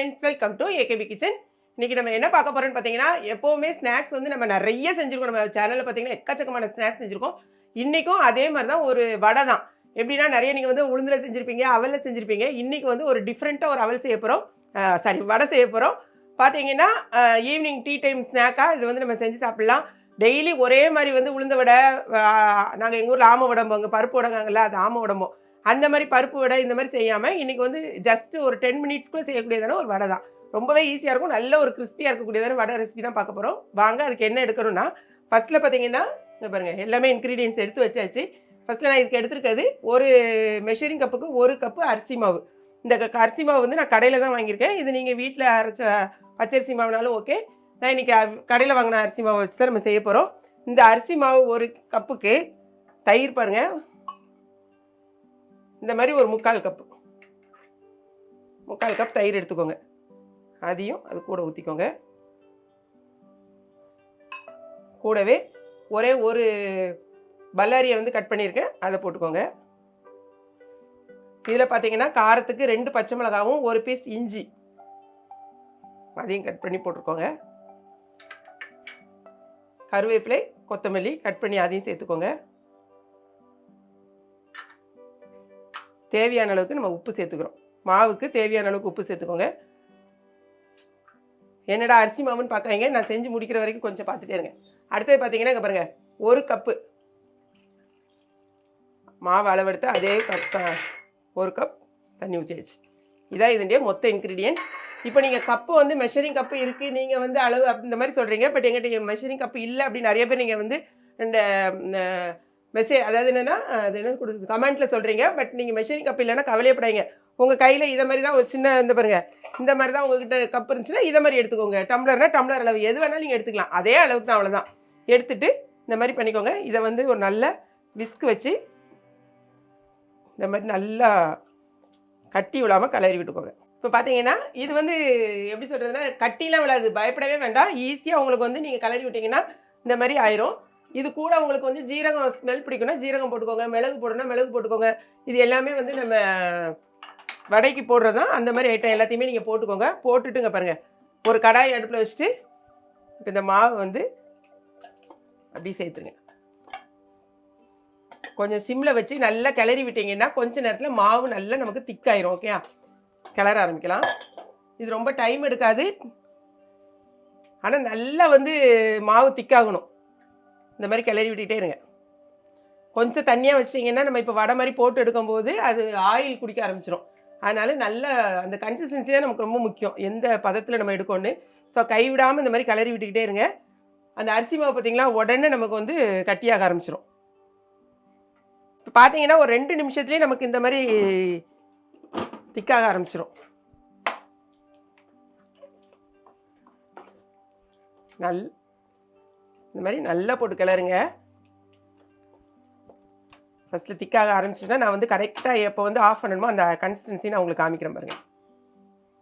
Friends welcome to AKP kitchen இன்னைக்கு நம்ம என்ன பார்க்க போறோம்னு பார்த்தீங்கன்னா எப்போவுமே ஸ்நாக்ஸ் வந்து நம்ம நிறைய செஞ்சுருக்கோம். நம்ம சேனலில் பார்த்தீங்கன்னா எக்கச்சக்கமான ஸ்நாக்ஸ் செஞ்சுருக்கோம். இன்றைக்கும் அதே மாதிரி தான் ஒரு வடை தான். எப்படின்னா நிறைய நீங்கள் வந்து உளுந்துல செஞ்சுருப்பீங்க அவலில் செஞ்சுருப்பீங்க. இன்றைக்கி வந்து ஒரு டிஃப்ரெண்ட்டாக ஒரு அவல் செய்ய போகிறோம் சாரி வடை செய்ய போகிறோம் பார்த்தீங்கன்னா ஈவினிங் டீ டைம் ஸ்நாக்காக இது வந்து நம்ம செஞ்சு சாப்பிட்லாம். டெய்லி ஒரே மாதிரி வந்து உளுந்த வடை நாங்கள் எங்கள் ஊரில் ஆம உடம்போங்க பருப்பு உடங்காங்கல்ல அது ஆம உடம்போ. அந்த மாதிரி பருப்பு வடை இந்த மாதிரி செய்யாமல் இன்றைக்கி வந்து ஜஸ்ட் ஒரு டென் மினிட்ஸ்க்குள்ளே செய்யக்கூடியதான ஒரு வடை தான். ரொம்பவே ஈஸியாக இருக்கும். நல்ல ஒரு கிறிஸ்பியாக இருக்கக்கூடியதான வடை ரெசிபி தான் பார்க்க போகிறோம் வாங்க அதுக்கு என்ன எடுக்கணும்னா ஃபஸ்ட்டில் பார்த்தீங்கன்னா இங்கே பாருங்கள் எல்லாமே இன்க்ரீடியன்ஸ் எடுத்து வச்சாச்சு. ஃபஸ்ட்டில் நான் இதுக்கு எடுத்துருக்கிறது ஒரு மெஷரிங் கப்புக்கு ஒரு கப்பு அரிசி மாவு. இந்த க- அரிசி மாவு வந்து நான் கடையில் தான் வாங்கியிருக்கேன். இது நீங்கள் வீட்டில் அரைச்ச பச்சரிசி மாவுனாலும் ஓகே நான் இன்றைக்கி கடையில் வாங்கின அரிசி மாவை வச்சு தான் நம்ம செய்ய போகிறோம் இந்த அரிசி மாவு ஒரு கப்புக்கு தயிர் பாருங்கள் இந்த மாதிரி ஒரு முக்கால் கப்பு முக்கால் கப் தயிர் எடுத்துக்கோங்க. அதையும் அது கூட ஊற்றிக்கோங்க கூடவே ஒரே ஒரு பல்லாரியை வந்து கட் பண்ணியிருக்கேன். அதை போட்டுக்கோங்க. இதில் பார்த்தீங்கன்னா காரத்துக்கு ரெண்டு பச்சை மிளகாவும் ஒரு பீஸ் இஞ்சி. அதையும் கட் பண்ணி போட்டுக்கோங்க. கருவேப்பிலை கொத்தமல்லி கட் பண்ணி அதையும் சேர்த்துக்கோங்க. தேவையான அளவுக்கு நம்ம உப்பு சேர்த்துக்கிறோம். மாவுக்கு தேவையான அளவுக்கு உப்பு சேர்த்துக்கோங்க. என்னடா அரிசி மாவுன்னு பார்க்குறீங்க நான் செஞ்சு முடிக்கிற வரைக்கும் கொஞ்சம் பார்த்துட்டே இருங்க. அடுத்தது பார்த்தீங்கன்னா இங்கே பாருங்கள் ஒரு கப்பு மாவு அளவெடுத்து அதே கப் ஒரு கப் தண்ணி ஊற்றியாச்சு இதான் இதனுடைய மொத்த இன்க்ரீடியன்ட் இப்போ நீங்கள் கப்பு வந்து மெஷரிங் கப்பு இருக்குது நீங்கள் வந்து அளவு அப்~ இந்த மாதிரி சொல்கிறீங்க பட் எங்கிட்ட மெஷரிங் கப்பு இல்லை அப்படின்னு நிறைய பேர் நீங்கள் வந்து இந்த மெசேஜ் அதாவது என்னென்னா அது என்ன கொடுக்குது கமெண்ட்டில் சொல்கிறீங்க பட் நீங்கள் மெஷரிங் கப் இல்லைன்னா கவலையப்படாதீங்க. உங்கள் கையில் இதை மாதிரி தான் ஒரு சின்ன இந்த பாருங்கள் இந்த மாதிரி தான் உங்ககிட்ட கப் இருந்துச்சுன்னா இதை மாதிரி எடுத்துக்கோங்க. டம்ளர்னா டம்ளர் அளவு எது வேணாலும் நீங்கள் எடுத்துக்கலாம். அதே அளவுக்கு தான் அவ்வளோதான் எடுத்துட்டு இந்த மாதிரி பண்ணிக்கோங்க. இதை வந்து ஒரு நல்ல விஸ்க் வச்சு இந்த மாதிரி நல்லா கட்டி விழாமல் கலரி விட்டுக்கோங்க. இப்போ பார்த்தீங்கன்னா இது வந்து எப்படி சொல்கிறதுனா கட்டிலாம் விழாது. பயப்படவே வேண்டாம். ஈஸியாக உங்களுக்கு வந்து நீங்கள் கலரி விட்டிங்கன்னா இந்த மாதிரி ஆயிரும். இது கூட உங்களுக்கு வந்து ஜீரகம் ஸ்மெல் பிடிக்கும்னா ஜீரகம் போட்டுக்கோங்க மிளகு போடணும்னா மிளகு போட்டுக்கோங்க. இது எல்லாமே வந்து நம்ம வடைக்கு போடுறது தான். அந்த மாதிரி ஐட்டம் எல்லாத்தையுமே நீங்கள் போட்டுக்கோங்க. போட்டுட்டுங்க பாருங்கள் ஒரு கடாய் அடுப்பில் வச்சுட்டு இப்போ இந்த மாவு வந்து அப்படி சேர்த்துருங்க. கொஞ்சம் சிம்மில் வச்சு நல்லா கிளறி விட்டீங்கன்னா கொஞ்ச நேரத்தில் மாவு நல்லா நமக்கு திக்காயிரும் ஓகே கிளற ஆரம்பிக்கலாம். இது ரொம்ப டைம் எடுக்காது. ஆனால் நல்லா வந்து மாவு திக்காகணும் இந்த மாதிரி கிளறி விட்டுகிட்டே இருங்க. கொஞ்சம் தண்ணியாக வச்சிட்டிங்கன்னா நம்ம இப்போ வடை மாதிரி போட்டு எடுக்கும்போது அது ஆயில் குடிக்க ஆரம்பிச்சிடும் அதனால் நல்ல அந்த கன்சிஸ்டன்சி தான் நமக்கு ரொம்ப முக்கியம். எந்த பதத்தில் நம்ம எடுக்கணும்னு. ஸோ கைவிடாமல் இந்த மாதிரி கிளறி விட்டுக்கிட்டே இருங்க. அந்த அரிசி மாவு பார்த்திங்கன்னா உடனே நமக்கு வந்து கட்டியாக ஆரம்பிச்சிடும் இப்போ பார்த்தீங்கன்னா ஒரு ரெண்டு நிமிஷத்துலேயே நமக்கு இந்த மாதிரி திக்காக ஆரம்பிச்சிடும் நல் இந்த மாதிரி நல்லா போட்டு கிளறுங்க. ஃபஸ்ட்டில் திக்காக ஆரம்பிச்சுன்னா நான் வந்து கரெக்டாக எப்போ வந்து ஆஃப் பண்ணணுமோ அந்த கன்சிஸ்டன்சி நான் உங்களுக்கு காமிக்கிறேன் பாருங்கள்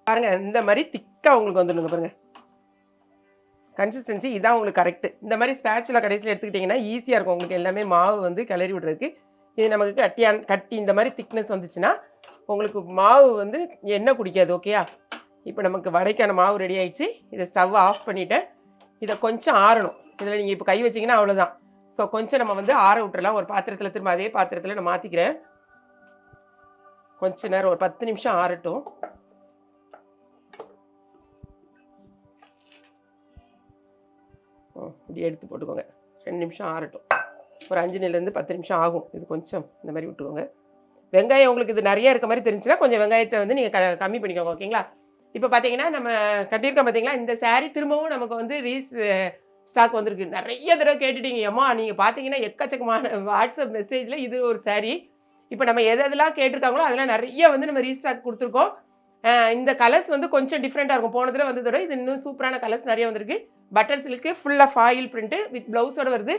பாருங்கள் இந்த மாதிரி திக்காக உங்களுக்கு வந்துடுங்க பாருங்கள் கன்சிஸ்டன்சி இதான் உங்களுக்கு கரெக்டு இந்த மாதிரி ஸ்பேட்சில் கடைசியில் எடுத்துக்கிட்டிங்கன்னா ஈஸியாக இருக்கும். உங்களுக்கு எல்லாமே மாவு வந்து கிளறி விடுறதுக்கு. இது நமக்கு கட்டியான் கட்டி இந்த மாதிரி திக்னஸ் வந்துச்சுன்னா உங்களுக்கு மாவு வந்து எண்ணெய் குடிக்காது ஓகேயா இப்போ நமக்கு வடைக்கான மாவு ரெடி ஆயிடுச்சு. இதை ஸ்டவ் ஆஃப் பண்ணிவிட்டு இதை கொஞ்சம் ஆறணும். இதில் நீங்கள் இப்போ கை வச்சிங்கன்னா அவ்வளோதான் ஸோ கொஞ்சம் நம்ம வந்து ஆற விட்டுறலாம். ஒரு பாத்திரத்தில் திரும்ப அதே பாத்திரத்தில் நான் மாற்றிக்கிறேன் கொஞ்ச நேரம் ஒரு பத்து நிமிஷம் ஆறட்டும். ஓ, இப்படி எடுத்து போட்டுக்கோங்க. ரெண்டு நிமிஷம் ஆறட்டும். ஒரு அஞ்சு நிலேருந்து பத்து நிமிஷம் ஆகும். இது கொஞ்சம் இந்த மாதிரி விட்டுக்கோங்க. வெங்காயம் உங்களுக்கு இது நிறைய இருக்க மாதிரி தெரிஞ்சுன்னா கொஞ்சம் வெங்காயத்தை வந்து நீங்கள் க கம்மி பண்ணிக்கோங்க ஓகேங்களா? இப்போ பார்த்தீங்கன்னா நம்ம கட்டியிருக்கோம் பார்த்தீங்களா இந்த சாரீ திரும்பவும் நமக்கு வந்து ரீஸ் ஸ்டாக் வந்திருக்கு. நிறைய தடவை கேட்டுட்டீங்க. அம்மா நீங்கள் பார்த்தீங்கன்னா எக்கச்சக்கமான வாட்ஸ்அப் மெசேஜில் இது ஒரு saree. இப்போ நம்ம எது எதெல்லாம் கேட்டிருக்காங்களோ அதெல்லாம் நிறைய வந்து நம்ம ரீஸ்டாக் கொடுத்துருக்கோம். இந்த கலர்ஸ் வந்து கொஞ்சம் டிஃப்ரெண்ட்டாக இருக்கும். போன தடவை வந்ததோட இது இன்னும் சூப்பரான கலர்ஸ் நிறைய வந்திருக்கு. பட்டர் சில்க்கு ஃபுல்லாக ஃபாயில் பிரிண்ட்டு வித் ப்ளவுஸோட வருது.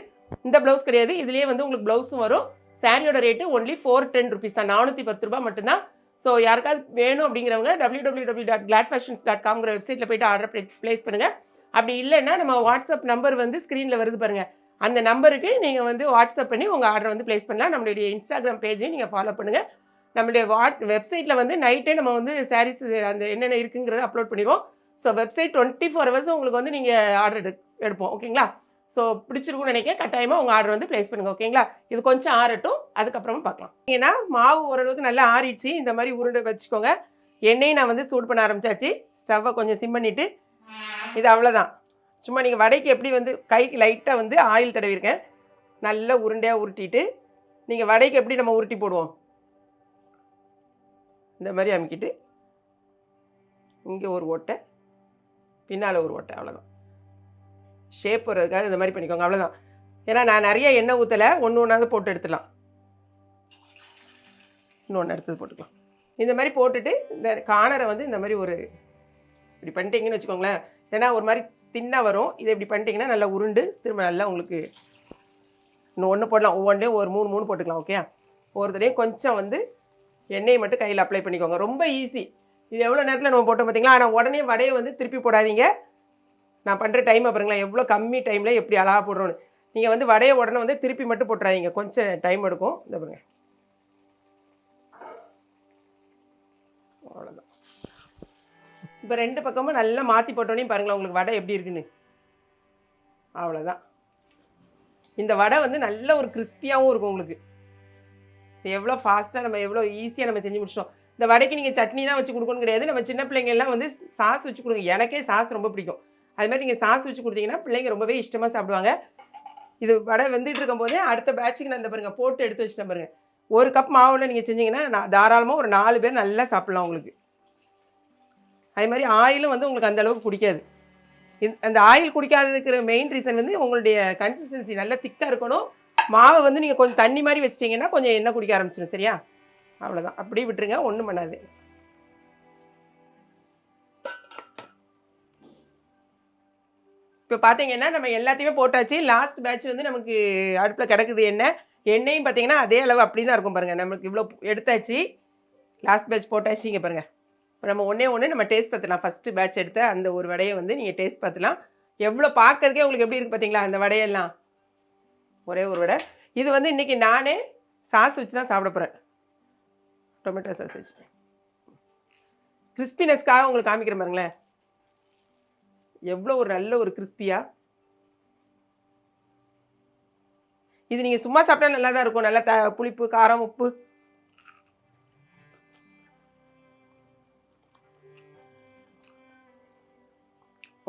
இந்த ப்ளவுஸ் கிடையாது. இதுலேயே வந்து உங்களுக்கு ப்ளவுஸும் வரும். சாரியோட rate only four ten rupees தான். நானூற்றி பத்து ரூபா மட்டும்தான். ஸோ யாருக்காவது வேணும் அப்படிங்கிறவங்க W W W dot glad fashions dot காம்ங்கிற வெப்சைட்டில் போய்ட்டு ஆர்டர் ப்ளேஸ் பண்ணுங்கள் அப்படி இல்லைன்னா நம்ம வாட்ஸ்அப் நம்பர் வந்து ஸ்க்ரீனில் வருது பாருங்கள் அந்த நம்பருக்கு நீங்கள் வந்து வாட்ஸ்அப் பண்ணி உங்கள் ஆர்டர் வந்து ப்ளேஸ் பண்ணலாம். நம்மளுடைய இன்ஸ்டாகிராம் பேஜையும் நீங்கள் ஃபாலோ பண்ணுங்கள் நம்மளுடைய வாட் வெப்சைட்டில் வந்து நைட்டே நம்ம வந்து சாரீஸ் அந்த என்னென்ன இருக்குங்கிறத அப்லோட் பண்ணிடுவோம். So website twenty four hours உங்களுக்கு வந்து நீங்கள் ஆர்டர் எடு எடுப்போம். ஓகேங்களா ஸோ பிடிச்சிருக்கும்னு நினைக்கிறேன். கட்டாயமாக உங்கள் ஆர்டர் வந்து ப்ளேஸ் பண்ணுங்கள் ஓகேங்களா இது கொஞ்சம் ஆறட்டும். அதுக்கப்புறமா பார்க்கலாம். ஏன்னா மாவு ஓரளவுக்கு நல்லா ஆறிடுச்சு. இந்த மாதிரி உருண்டை வச்சுக்கோங்க. எண்ணெயை நான் வந்து சூடு பண்ண ஆரம்பிச்சாச்சு. ஸ்டவ்வை கொஞ்சம் சிம் பண்ணிவிட்டு இது அவ்வளோதான் சும்மா நீங்கள் வடைக்கு எப்படி வந்து கைக்கு லைட்டாக வந்து ஆயில் தடவிருக்கேன். நல்லா உருண்டையாக உருட்டிட்டு நீங்கள் வடைக்கு எப்படி நம்ம உருட்டி போடுவோம்? இந்த மாதிரி அமுக்கிட்டு இங்கே ஒரு ஓட்டை பின்னால் ஒரு ஓட்டை அவ்வளோதான் ஷேப் வர்றதுக்காக இந்த மாதிரி பண்ணிக்கோங்க அவ்வளோதான் ஏன்னா நான் நிறைய எண்ணெய் ஊற்றலை ஒன்று ஒன்றாவது போட்டு எடுத்துடலாம். இன்னொன்று எடுத்தது போட்டுக்கலாம். இந்த மாதிரி போட்டுட்டு இந்த கானரை வந்து இந்த மாதிரி ஒரு இப்படி பண்ணிட்டீங்கன்னு வச்சுக்கோங்களேன். ஏன்னா ஒரு மாதிரி தின்னாக வரும். இதை இப்படி பண்ணிட்டீங்கன்னா நல்லா உருண்டு திரும்ப நல்லா உங்களுக்கு இன்னும் ஒன்று போடலாம். ஒவ்வொன்றையும் ஒரு மூணு மூணு போட்டுக்கலாம் ஓகே ஒவ்வொருத்தரையும் கொஞ்சம் வந்து எண்ணெயை மட்டும் கையில் அப்ளை பண்ணிக்கோங்க. ரொம்ப ஈஸி இது எவ்வளோ நேரத்தில் நம்ம போட்டோம் பார்த்தீங்களா ஆனால் உடனே வடையை வந்து திருப்பி போடாதீங்க. நான் பண்ணுற டைமை பாருங்களேன். எவ்வளோ கம்மி டைமில் எப்படி அழகாக போடுறோன்னு நீங்கள் வந்து வடையை உடனே வந்து திருப்பி மட்டும் போட்டுறாதீங்க. கொஞ்சம் டைம் எடுக்கும். இந்த பாருங்க. அவ்வளோதான் இப்போ ரெண்டு பக்கமும் நல்லா மாற்றி போட்டோன்னே பாருங்களேன் உங்களுக்கு வடை எப்படி இருக்குன்னு. அவ்வளோதான் இந்த வடை வந்து நல்ல ஒரு கிறிஸ்பியாகவும் இருக்கும் உங்களுக்கு. எவ்வளோ ஃபாஸ்ட்டாக நம்ம எவ்வளோ ஈஸியாக நம்ம செஞ்சு முடிச்சிட்டோம். இந்த வடைக்கு நீங்கள் சட்னி தான் வச்சு கொடுக்கணும் கிடையாது. நம்ம சின்ன பிள்ளைங்கள்லாம் வந்து சாஸ் வச்சு கொடுங்க. எனக்கே சாஸ் ரொம்ப பிடிக்கும். அது மாதிரி நீங்கள் சாஸ் வச்சு கொடுத்தீங்கன்னா பிள்ளைங்க ரொம்பவே இஷ்டமாக சாப்பிடுவாங்க. இது வடை வெந்துட்டு இருக்கும்போதே அடுத்த பேட்சுக்கு நான் இந்த பாருங்க போட்டு எடுத்து வச்சுட்டேன் பாருங்க. ஒரு கப் மாவில் நீங்கள் செஞ்சீங்கன்னா நான் தாராளமாக ஒரு நாலு பேர் நல்லா சாப்பிட்லாம் உங்களுக்கு. அதே மாதிரி ஆயிலும் வந்து உங்களுக்கு அந்த அளவுக்கு பிடிக்காது. அந்த ஆயில் குடிக்காததுக்கு மெயின் ரீசன் வந்து உங்களுடைய கன்சிஸ்டன்சி நல்லா திக்காக இருக்கணும். மாவை வந்து நீங்கள் கொஞ்சம் தண்ணி மாதிரி வச்சிட்டிங்கன்னா கொஞ்சம் எண்ணெய் குடிக்க ஆரம்பிச்சிடும் சரியா? அவ்வளோதான் அப்படியே விட்டுருங்க ஒன்றும் பண்ணாது. இப்போ பார்த்தீங்கன்னா நம்ம எல்லாத்தையுமே போட்டாச்சு. லாஸ்ட் பேட்ச் வந்து நமக்கு அடுப்பில் கிடக்குது எண்ணெய். எண்ணெயும் பார்த்தீங்கன்னா அதே அளவு அப்படி தான் இருக்கும் பாருங்கள் நம்மளுக்கு இவ்வளோ எடுத்தாச்சு. லாஸ்ட் பேட்ச் போட்டாச்சு இங்கே பாருங்கள் நம்ம ஒன்றே ஒன்று நம்ம டேஸ்ட் பார்த்துலாம் ஃபஸ்ட்டு பேட்ச் எடுத்த அந்த ஒரு வடையை வந்து நீங்கள் டேஸ்ட் பார்த்துலாம் எவ்வளோ பார்க்கறதுக்கே உங்களுக்கு எப்படி இருக்குது பார்த்தீங்களா அந்த வடையெல்லாம்? ஒரே ஒரு வடை. இது வந்து இன்றைக்கி நானே சாஸ் வச்சு தான் சாப்பிட போகிறேன் டொமேட்டோ சாஸ் வச்சு. கிறிஸ்பினஸ்க்காக உங்களுக்கு காமிக்கிறேன் பாருங்களேன். எவ்வளோ ஒரு நல்ல ஒரு கிறிஸ்பியாக இது நீங்கள் சும்மா சாப்பிட்டா நல்லா தான் இருக்கும். நல்லா த புளிப்பு காரம் உப்பு.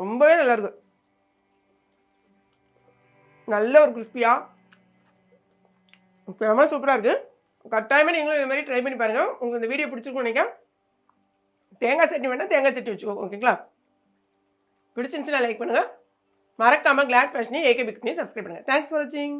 ரொம்பவே நல்லா இருக்கு நல்ல ஒரு கிறிஸ்பியாக ரொம்ப சூப்பராக இருக்குது கட்டாயமே நீங்களும் இது மாதிரி ட்ரை பண்ணி பாருங்கள் உங்களுக்கு இந்த வீடியோ பிடிச்சிருக்கும் நினைக்கிறேன். தேங்காய் சட்னி வேணால் தேங்காய் சட்னி வச்சுக்கோங்க ஓகேங்களா பிடிச்சிருந்துச்சுன்னா லைக் பண்ணுங்கள் மறக்காமல் கிளாட் ஃபேஷனையும் ஏகே பிக்னையும் சப்ஸ்கிரைப் பண்ணுங்கள் தேங்க்ஸ் ஃபார் வாட்சிங்